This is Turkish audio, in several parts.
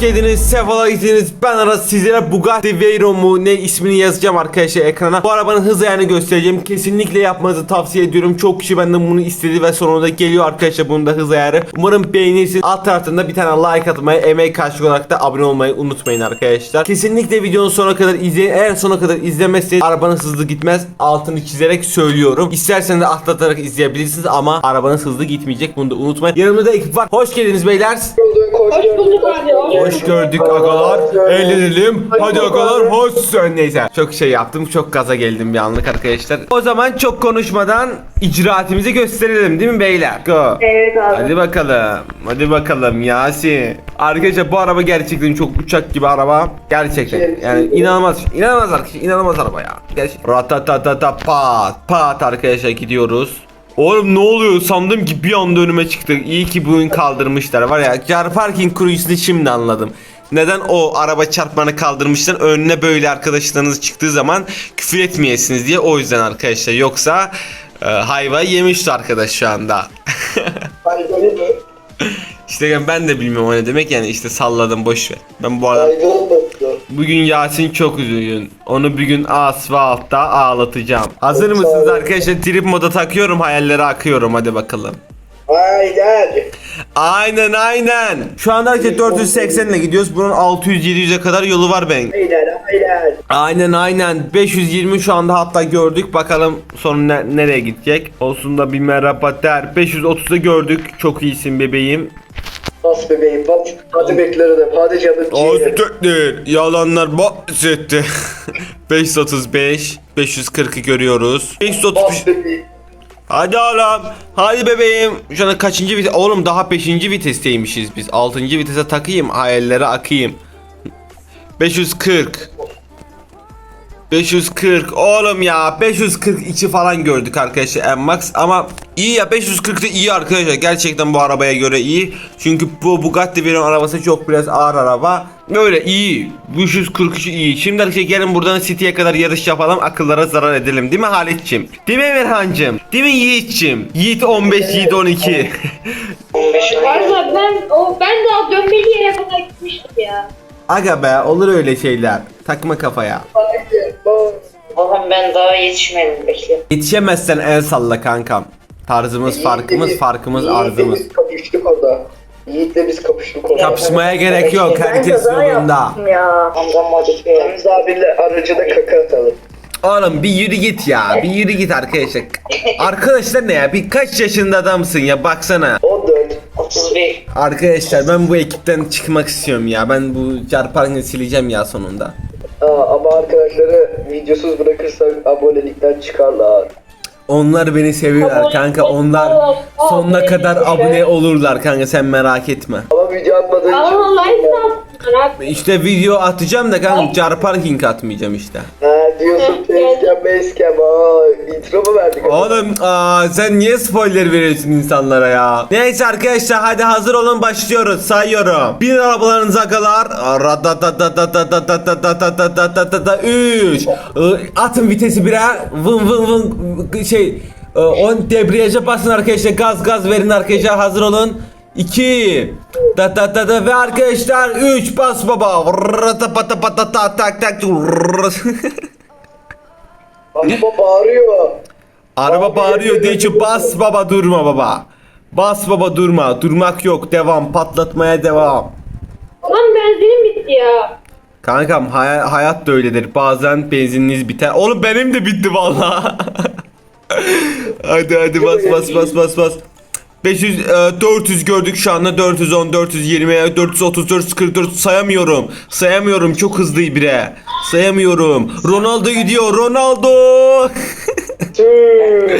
hoş geldiniz, sefalar getirdiniz. Ben Aras sizlere Bugatti Veyron mu ne ismini yazacağım arkadaşlar ekrana. Bu arabanın hız ayarını göstereceğim. Kesinlikle yapmanızı tavsiye ediyorum. Çok kişi benden bunu istedi ve sonunda geliyor arkadaşlar bunun da hız ayarı. Umarım beğenirsiniz. Alt tarafında bir tane like atmayı, emek karşılık olarak da abone olmayı unutmayın arkadaşlar. Kesinlikle videonun sonuna kadar izleyin. Eğer sona kadar izlemezseniz arabanız hızlı gitmez. Altını çizerek söylüyorum. İsterseniz de atlatarak izleyebilirsiniz ama arabanız hızlı gitmeyecek. Bunu da unutmayın. Yanımda da ekip var. Hoş geldiniz beyler. Hoş bulduk abi. Hoş gördük agalar. Eğlenelim. Hadi agalar hoş sen neyse. Çok şey yaptım. Çok gaza geldim bir anlık arkadaşlar. O zaman çok konuşmadan icraatimizi gösterelim değil mi beyler? Go. Evet abi. Hadi bakalım. Hadi bakalım Yasin. Arkadaşlar bu araba gerçekten çok uçak gibi araba. Gerçekten. Yani inanılmaz. inanılmaz arkadaşlar. inanılmaz araba ya. Gerçekten. Ratatatata pat pat arkadaşlar gidiyoruz. Oğlum ne oluyor sandım ki bir anda önüme çıktı. İyi ki bugün kaldırmışlar. Var ya car parking kurucusunu şimdi anladım. Neden o araba çarpmanı kaldırmışlar önüne böyle arkadaşlarınız çıktığı zaman küfür etmeyesiniz diye o yüzden arkadaşlar. Yoksa e, hayva yemişti arkadaş şu anda. İşte ben de bilmiyorum o ne demek yani işte salladım boş ver. Ben bu arada bugün Yasin çok üzgün. Onu bir gün asfaltta ağlatacağım. Hazır mısınız arkadaşlar? Trip moda takıyorum hayallere akıyorum hadi bakalım. Aynen. Aynen aynen. Şu anda arkadaşlar 480 ile gidiyoruz. Bunun 600-700'e kadar yolu var ben. Aynen aynen. Aynen aynen 520 şu anda hatta gördük bakalım sonu ne- nereye gidecek olsun da bir merhaba der 530'da gördük çok iyisin bebeğim Bas bebeğim bas. Hadi beklerim. Hadi canım. Aztekler yalanlar bahsetti 535 540'ı görüyoruz 535 Bas bebeğim. Hadi oğlum hadi bebeğim şu anda kaçıncı vites oğlum daha 5. vitesteymişiz biz 6. vitese takayım hayallere akayım 540 540 oğlum ya 542 falan gördük arkadaşlar en max. Ama iyi ya 540 da iyi arkadaşlar. Gerçekten bu arabaya göre iyi. Çünkü bu Bugatti Veyron arabası çok biraz ağır araba. Böyle iyi 543 iyi. Şimdi arkadaşlar gelin buradan City'ye kadar yarış yapalım. Akıllara zarar edelim. Değil mi Halit'cim değil mi Emirhan'cım? Değil mi Yiğit'cim? Yiğit 15 Yiğit 12 Varsa ben o ben daha dönmeli yere kadar gitmiştim ya. Aga be olur öyle şeyler takma kafaya. Oğlum ben daha yetişmedim bekle. Yetişemezsen el salla kankam tarzımız farkımız Yiğit'le farkımız biz- Yiğit'le arzımız biz kapıştık orada. Yiğit'le biz kapıştık orada. Kapışmaya gerek yok. Herkes yolunda. Ya. Amcam. Hamza abiyle aracına kaka atalım. Oğlum bir yürü git ya. Bir yürü git arkadaşlar. Arkadaşlar ne ya? Bir kaç yaşında adamsın ya baksana. 14. 31. Arkadaşlar ben bu ekipten çıkmak istiyorum ya. Ben bu carparını sileceğim ya sonunda. Aa, ama arkadaşları videosuz bırakırsak abonelikten çıkarlar. Onlar beni seviyorlar kanka. Onlar sonuna kadar abone olurlar kanka sen merak etme. Ama video atmadığın için. Ama like abi. İşte video atacağım da kanka car parking atmayacağım işte. Ha diyorsun facecam basecam. Aa intro mu verdik? Oğlum aa, sen niye spoiler veriyorsun insanlara ya? Neyse arkadaşlar hadi hazır olun başlıyoruz sayıyorum. Bin arabalarınız agalar. 3 Atın vitesi bire. Vın vın vın şey e, on debriyaja basın arkadaşlar gaz gaz verin arkadaşlar hazır olun. 2 da da da da ve arkadaşlar 3 bas baba. Rata pata pata ta tak tak. Araba bağırıyor. Araba bağırıyor diye ki bas baba durma baba. Bas baba durma. Durmak yok. Devam. Patlatmaya devam. Lan benzinim bitti ya. Kankam hay- hayat da öyledir. Bazen benzininiz biter. Oğlum benim de bitti vallahi. hadi hadi bas bas bas bas bas. 500 e, 400 gördük şu anda 410 420 430 440 sayamıyorum. Sayamıyorum çok hızlı bire. Sayamıyorum. Ronaldo gidiyor. Ronaldo.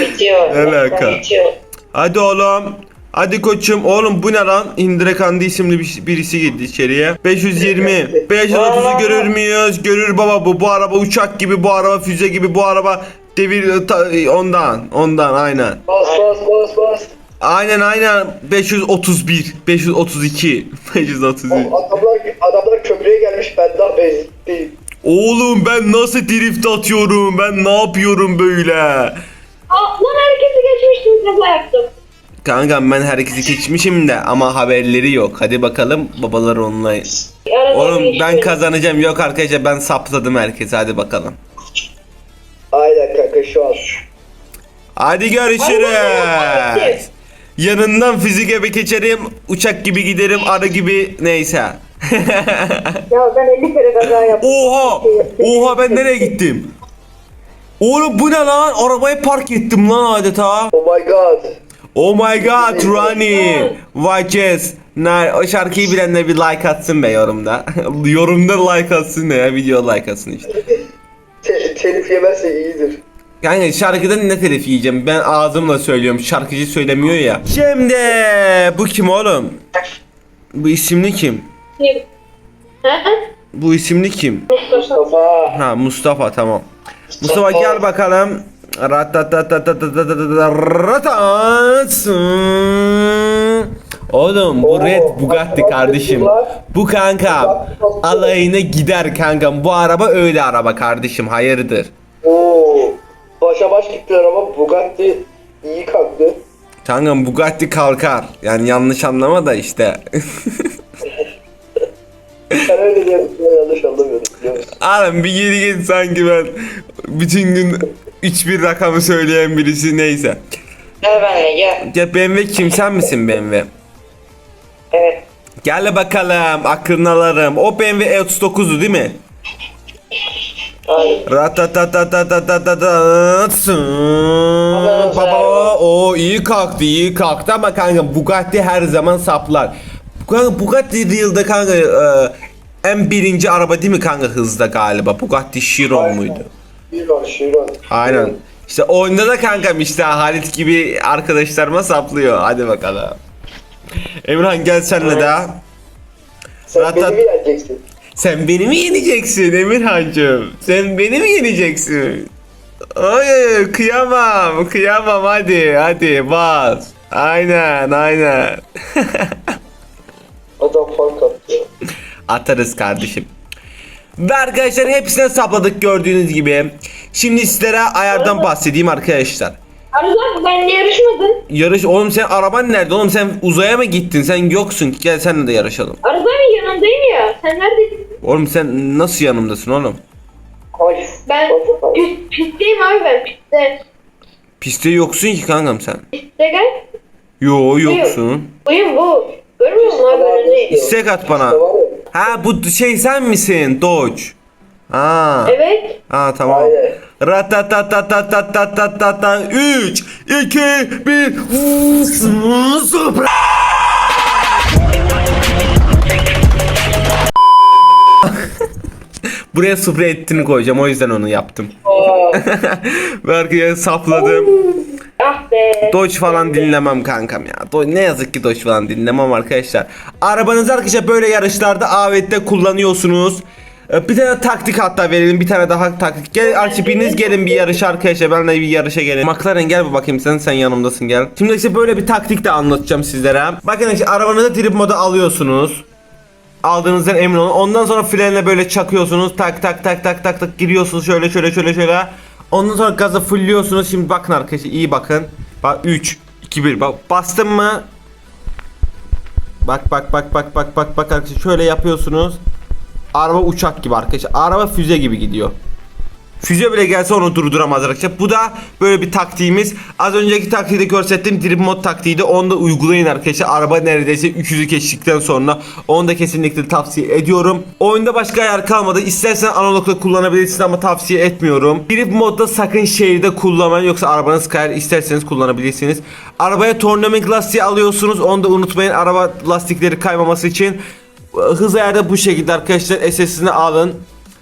Bitiyor. Alaka? Bitiyor. Hadi oğlum. Hadi koçum. Oğlum bu ne lan? Indire Kandi isimli bir- birisi girdi içeriye. 520. 530'u görür müyüz? Görür baba bu. Bu araba uçak gibi, bu araba füze gibi, bu araba devir ta- ondan. Ondan aynen. Bas bas bas bas. Aynen aynen 531 532 532 Adamlar, adamlar köprüye gelmiş ben daha benzinliyim. Oğlum ben nasıl drift atıyorum ben ne yapıyorum böyle Aa, lan herkesi geçmiştim kaza yaptım. Kankam ben herkesi geçmişim de ama haberleri yok. Hadi bakalım babaları online. Arada Oğlum ben şey- kazanacağım. Yok arkadaşlar ben sapladım herkese. Hadi bakalım. Aynen kanka şu an. Hadi görüşürüz. Yanından fizik eve geçerim. Uçak gibi giderim. Arı gibi neyse. Ya ben 50 kere kaza yaptım. Oha! Oha ben nereye gittim? Oğlum bu ne lan? Arabayı park ettim lan adeta. Oh my god. Oh my god. Watch yes. Nah, o şarkıyı bilenler bir like atsın be yorumda. yorumda like atsın ne ya video like atsın işte. Te- telif yemezse iyidir. Yani şarkıdan ne telif yiyeceğim? Ben ağzımla söylüyorum. Şarkıcı söylemiyor ya. Şimdi bu kim oğlum? Bu isimli kim? Kim? bu isimli kim? Mustafa. Ha Mustafa tamam. Mustafa, Mustafa gel bakalım. Oğlum bu Red Bugatti kardeşim. Bu kanka alayına gider kankam. Bu araba öyle araba kardeşim hayırdır. Başa baş gittiler ama Bugatti iyi kalktı. Kankam Bugatti kalkar. Yani yanlış anlama da işte. Sen öyle diye ben yanlış anlamıyorum biliyor musun? Oğlum bir geri git sanki ben bütün gün 3-1 rakamı söyleyen birisi neyse. Gel benimle gel. Ya BMW kim sen misin BMW? Evet. Gel bakalım aklını alırım. O BMW E39'du değil mi? Baba o iyi kalktı iyi kalktı ama kanka Bugatti her zaman saplar. Kanka Bugatti Real'da kanka e, en birinci araba değil mi kanka hızda galiba? Bugatti Chiron muydu? Chiron, Chiron. Aynen. İşte oyunda da kankam işte Halit gibi arkadaşlarıma saplıyor. Hadi bakalım. Emrhan gel senle daha. Sen Ratat... beni mi yeneceksin? Sen beni mi yeneceksin Emirhancığım? Sen beni mi yeneceksin? Ay kıyamam kıyamam hadi hadi bas. Aynen aynen. Adam fark attı. Atarız kardeşim. Ve arkadaşlar hepsine sapladık gördüğünüz gibi. Şimdi sizlere ayardan bahsedeyim arkadaşlar. Arada benle yarışmadın. Yarış oğlum sen araban nerede oğlum sen uzaya mı gittin sen yoksun gel seninle de yarışalım. Arada ya. Sen neredesin? Oğlum sen nasıl yanımdasın oğlum? Ay. Ben bak- pist, pistteyim abi ben pistte. Piste yoksun ki kankam sen. Pistte gel. Yo yoksun. Buyum bu. Görmüyor musun abi önündeyiz. İstek at bana. Ha bu şey sen misin Dodge? Ha. Evet. Ha tamam. Aynen. Ratatatatatatatatata 3 2 1 Supra. Buraya Supra ettiğini koyacağım o yüzden onu yaptım. Aa, Ve arkaya sapladım. Ah be. Dodge falan dinlemem kankam ya. Do- ne yazık ki Dodge falan dinlemem arkadaşlar. Arabanızı arkadaşlar böyle yarışlarda AVT'de kullanıyorsunuz. Ee, Bir tane taktik hatta verelim bir tane daha taktik. Gel Archibiniz gelin bir yarış arkadaşlar benimle bir yarışa gelin. McLaren gel bir bakayım sen sen yanımdasın gel. Şimdi işte böyle bir taktik de anlatacağım sizlere. Bakın işte arabanızı trip moda alıyorsunuz. Aldığınızdan emin olun. Ondan sonra frenle böyle çakıyorsunuz. Tak tak tak tak tak tak giriyorsunuz şöyle şöyle şöyle şöyle. Ondan sonra gazı fullliyorsunuz. Şimdi bakın arkadaşlar iyi bakın. Bak 3 2 1 bak bastım mı? Bak bak bak bak bak bak bak arkadaşlar şöyle yapıyorsunuz. Araba uçak gibi arkadaşlar. Araba füze gibi gidiyor. Füze bile gelse onu durduramaz arkadaşlar. Bu da böyle bir taktiğimiz. Az önceki taktiği de görsettim. Drip mod taktiğiydi. Onu da uygulayın arkadaşlar. Araba neredeyse 300'ü geçtikten sonra onu da kesinlikle tavsiye ediyorum. Oyunda başka ayar kalmadı. İstersen analogda kullanabilirsin ama tavsiye etmiyorum. Drip modda sakın şehirde kullanmayın yoksa arabanız kayar. İsterseniz kullanabilirsiniz. Arabaya tournament lastiği alıyorsunuz. Onu da unutmayın. Araba lastikleri kaymaması için. Hız ayarı bu şekilde arkadaşlar. SS'ini alın.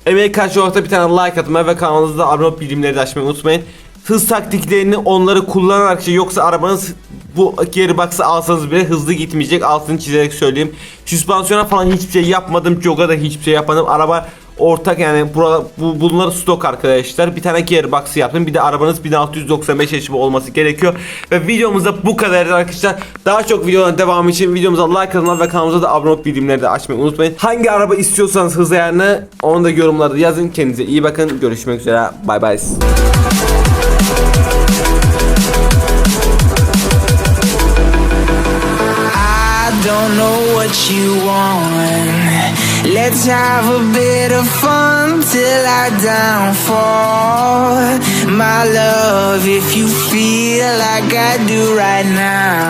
Emeğe karşı olarak bir tane like atmayı ve kanalınızda abone olup bildirimleri de açmayı unutmayın. Hız taktiklerini onları kullanarak şey yoksa arabanız bu geri baksa alsanız bile hızlı gitmeyecek. Altını çizerek söyleyeyim. Süspansiyona falan hiçbir şey yapmadım. Joga da hiçbir şey yapmadım. Araba ortak yani burada bu bunlar stok arkadaşlar. Bir tane gearbox yaptım. Bir de arabanız 1695 HP olması gerekiyor. Ve videomuzda bu kadar arkadaşlar. Daha çok videoların devamı için videomuza like atın ve kanalımıza da abone olup bildirimleri de açmayı unutmayın. Hangi araba istiyorsanız hız ayarını onu da yorumlarda yazın. Kendinize iyi bakın. Görüşmek üzere. Bay bay. You want. Let's have a bit of fun till I downfall. My love, if you feel like I do right now.